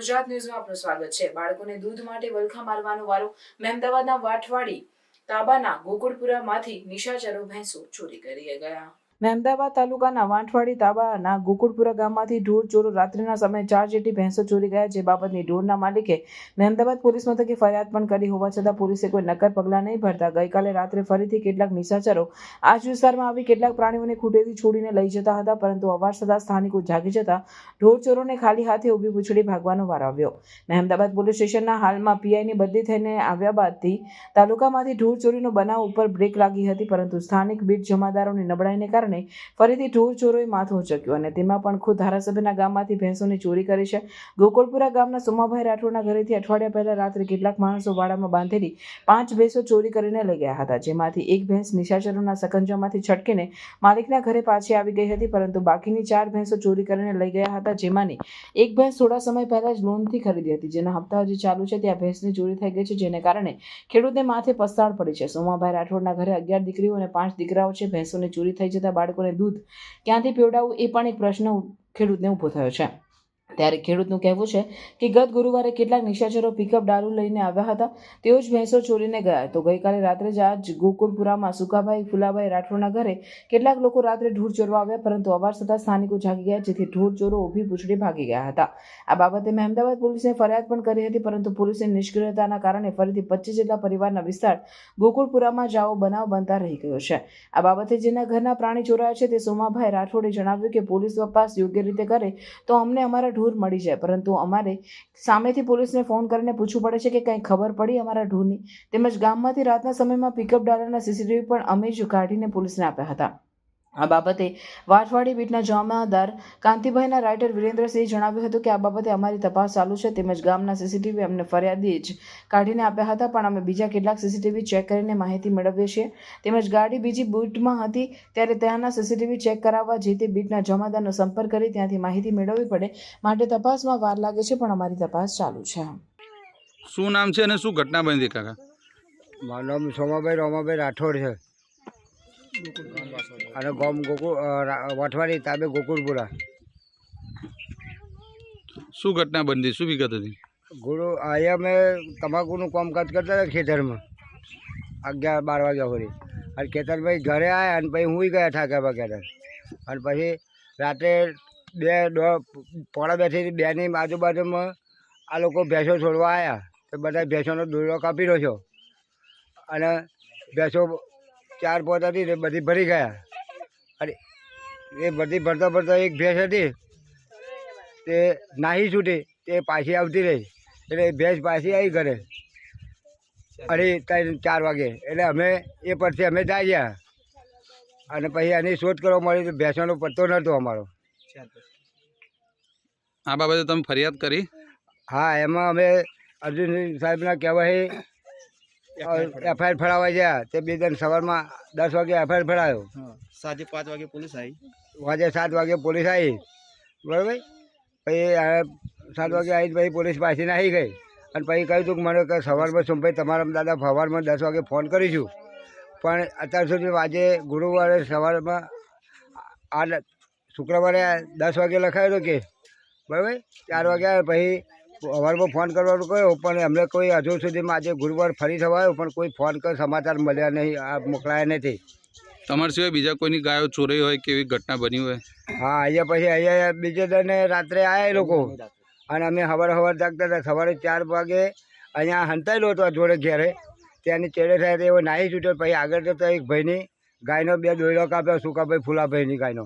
ગુજરાત ન્યૂઝમાં આપનું સ્વાગત છે. બાળકોને દૂધ માટે વલખા મારવાનો વારો મહેમદાવાદના વાટવાડી તાબાના ગોકુળપુરામાંથી નિશાચરો ભેંસો ચોરી કરી ગયા. મહેમદાવાદ તાલુકાના વાંઠવાડી તાબાના ગોકુળપુરા ગામમાંથી ઢોર ચોરો રાત્રિના સમયે ચાર જેટલી ભેંસો ચોરી ગયા જે બાબતની ઢોરના માલિકે મહેમદાબાદ પોલીસ મથકે ફરિયાદ પણ કરી હોવા છતાં પોલીસે કોઈ નક્કર પગલાં નહીં ભરતા ગઈકાલે રાત્રે ફરીથી કેટલાક નિશાચરો આ જ વિસ્તારમાં આવી કેટલાક પ્રાણીઓને ખૂટેથી છોડીને લઈ જતા હતા, પરંતુ અવાજ થતાં સ્થાનિકો જાગી જતા ઢોરચોરોને ખાલી હાથે ઊભી પૂછડી ભાગવાનો વાર આવ્યો. મહેમદાબાદ પોલીસ સ્ટેશનના હાલમાં પીઆઈની બદલી થઈને આવ્યા બાદથી તાલુકામાંથી ઢોર બનાવ ઉપર બ્રેક લાગી હતી, પરંતુ સ્થાનિક બીટ જમાદારોની નબળાઈને કારણે ફરીથી ઢોર ચોરોએ માથું ઉચક્યું અને તેમાં પણ ખુદ ધારાસભ્યના ગામમાંથી ભેંસોની ચોરી કરી છે. ગોકુળપુરા ગામના સોમાભાઈ રાઠોડના ઘરેથી અઠવાડિયા પહેલા રાત્રે કેટલાક માણસો વાડામાં બાંધેલી પાંચ ભેંસો ચોરી કરીને લઈ ગયા હતા, જેમાંથી એક ભેંસ નિશાચરોના સકંજામાંથી છટકીને માલિકના ઘરે પાછી આવી ગઈ હતી, પરંતુ બાકીની ચાર ભેંસો ચોરી કરીને લઈ ગયા હતા, જેમાંની એક ભેંસ થોડા સમય પહેલા જ લોનથી ખરીદી હતી, જેના હપ્તા હજી ચાલુ છે, ત્યાં ભેંસની ચોરી થઈ ગઈ છે, જેને કારણે ખેડૂતને માથે પસ્તાળ પડી છે. સોમાભાઈ રાઠોડના ઘરે અગિયાર દીકરીઓ અને પાંચ દીકરાઓ છે, ભેંસોની ચોરી થઈ જતા બાળકોને દૂધ ક્યાંથી પીવડાવવું એ પણ એક પ્રશ્ન ખેડૂતને ઊભો થયો છે. ત્યારે ખેડૂતનું કહેવું છે કે ગત ગુરુવારે કેટલાક નિશાચરો પિકઅપ દારૂ લઈને આવ્યા હતા. તેઓ જ ભેંસો ચોરીને ગયા. તો ગઈકાલે રાત્રે જ આ જ ગોકુળપુરામાં સુકાભાઈ ફુલાભાઈ રાઠોડના ઘરે કેટલાક લોકો રાત્રે ઢોર ચોરવા આવ્યા, પરંતુ અવાર થતાં સ્થાનિકો જાગી ગયા, જેથી ઢોર ચોરો ઊભી પૂછડી ભાગી ગયા હતા. આ બાબતે મેં અમદાવાદ પોલીસને ફરિયાદ પણ કરી હતી, પરંતુ પોલીસની નિષ્ક્રિયતાના કારણે ફરીથી પચીસ જેટલા પરિવારના વિસ્તાર ગોકુળપુરામાં જાઓ બનાવ બનતા રહી ગયો છે. આ બાબતે જેના ઘરના પ્રાણી ચોરાયા છે તે સોમાભાઈ રાઠોડે જણાવ્યું કે પોલીસ તપાસ યોગ્ય રીતે કરે તો અમને અમારા ઢોર મળી જાય. પરંતુ અમારે સામેથી પોલીસને ફોન કરીને પૂછવું પડે છે કે કંઈ ખબર પડી અમારા ઢોરની? તેમજ ગામમાંથી રાતના સમયમાં પિકઅપ ડાલરના સીસીટીવી પણ અમે જ કાઢીને પોલીસને આપ્યા હતા. આ બાબતે વાટવાડી બીટના જમાદાર કાંતિભાઈના રાઇટર વિરેન્દ્રસિંહે જણાવ્યું હતું કે આ બાબતે અમારી તપાસ ચાલુ છે તેમજ ગામના સીસીટીવી અમને ફરિયાદી જ કાઢીને આપ્યા હતા પણ અમે બીજા કેટલાક સીસીટીવી ચેક કરીને માહિતી મેળવીએ છીએ. તેમજ ગાડી બીજી બૂટમાં હતી ત્યારે ત્યાંના સીસીટીવી ચેક કરાવવા જે તે બીટના જમાદારનો સંપર્ક કરી ત્યાંથી માહિતી મેળવવી પડે માટે તપાસમાં વાર લાગે છે પણ અમારી તપાસ ચાલુ છે. શું નામ છે અને શું ઘટના બની કાકા? મારું નામ સોમાભાઈ રોમાભાઈ રાઠોડ છે. અને ગોમ ગોકુળ વટવાડી તાબે ગોકુળપુરા. શું ઘટના બનતી? શું વિગત હતી? ગુરુ અહીંયા અમે તમાકુનું કામકાજ કરતા હતા ખેતરમાં. અગિયાર બાર વાગ્યા સુધી. અને ખેતરભાઈ ઘરે આવ્યા અને પછી હું ગયા ઠાકા વગેરે અને પછી રાત્રે બે દોઢ પોણા બેથી બેની આજુબાજુમાં આ લોકો ભેંસો છોડવા આવ્યા તો બધા ભેંસોનો દોરો કાપી રહ્યો છો અને ભેંસો ચાર પોત હતી તે બધી ભરી ગયા. અને એ બધી ભરતા ભરતા એક ભેંસ હતી. તે નાહી છૂટી તે પાછી આવતી રહી. એટલે એ ભેંસ પાછી આવી ઘરે. અઢી ત્રણ ચાર વાગે. એટલે અમે એ પરથી અમે જાગ્યા અને પછી એની શોધ કરવા મળી તો ભેંસોનો પત્તો નહોતો અમારો. આ બાબતે તમે ફરિયાદ કરી? હા એમાં અમે અર્જુન સાહેબના કહેવાય એફઆઈઆર ફરાવવા ગયા તે બે દિન સવારમાં દસ વાગે એફઆઈઆર ફરાયો સાંજે પાંચ વાગે પોલીસ આવી વાજે સાત વાગે પોલીસ આવી બરાબર પછી સાત વાગે આવી પછી પોલીસ પાસે નાહી ગઈ. અને પછી કહ્યું હતું કે મને કે સવારમાં સોમભાઈ તમારા દાદા સવારમાં દસ વાગે ફોન કરીશું. પણ અત્યાર સુધી આજે ગુરુવારે સવારમાં આ શુક્રવારે દસ વાગે લખાયો હતો કે બરાબર ચાર વાગે પછી સવારમાં ફોન કરવાનું કહ્યું પણ એમને કોઈ હજુ સુધીમાં આજે ગુરુવાર ફરી થવાયો પણ કોઈ ફોન કર સમાચાર મળ્યા નહીં આ મોકલાયા નથી. તમારા સિવાય બીજા કોઈની ગાયો ચોરાઈ હોય કેવી ઘટના બની હોય? હા અહીંયા પછી અહીંયા બીજે દિને રાત્રે આવ્યા એ લોકો. અને અમે સવારે સવાર જાગતા હતા સવારે ચાર વાગે અહીંયા હંતાયેલો હતો જોડે ઘેરે. ત્યાંની ચેડે થાય તો એવો નાહી છૂટ્યો પછી આગળ જતો એક ભાઈની ગાયનો બે દોયડો કાપ્યો સુકાભાઈ ફૂલાભાઈની ગાયનો.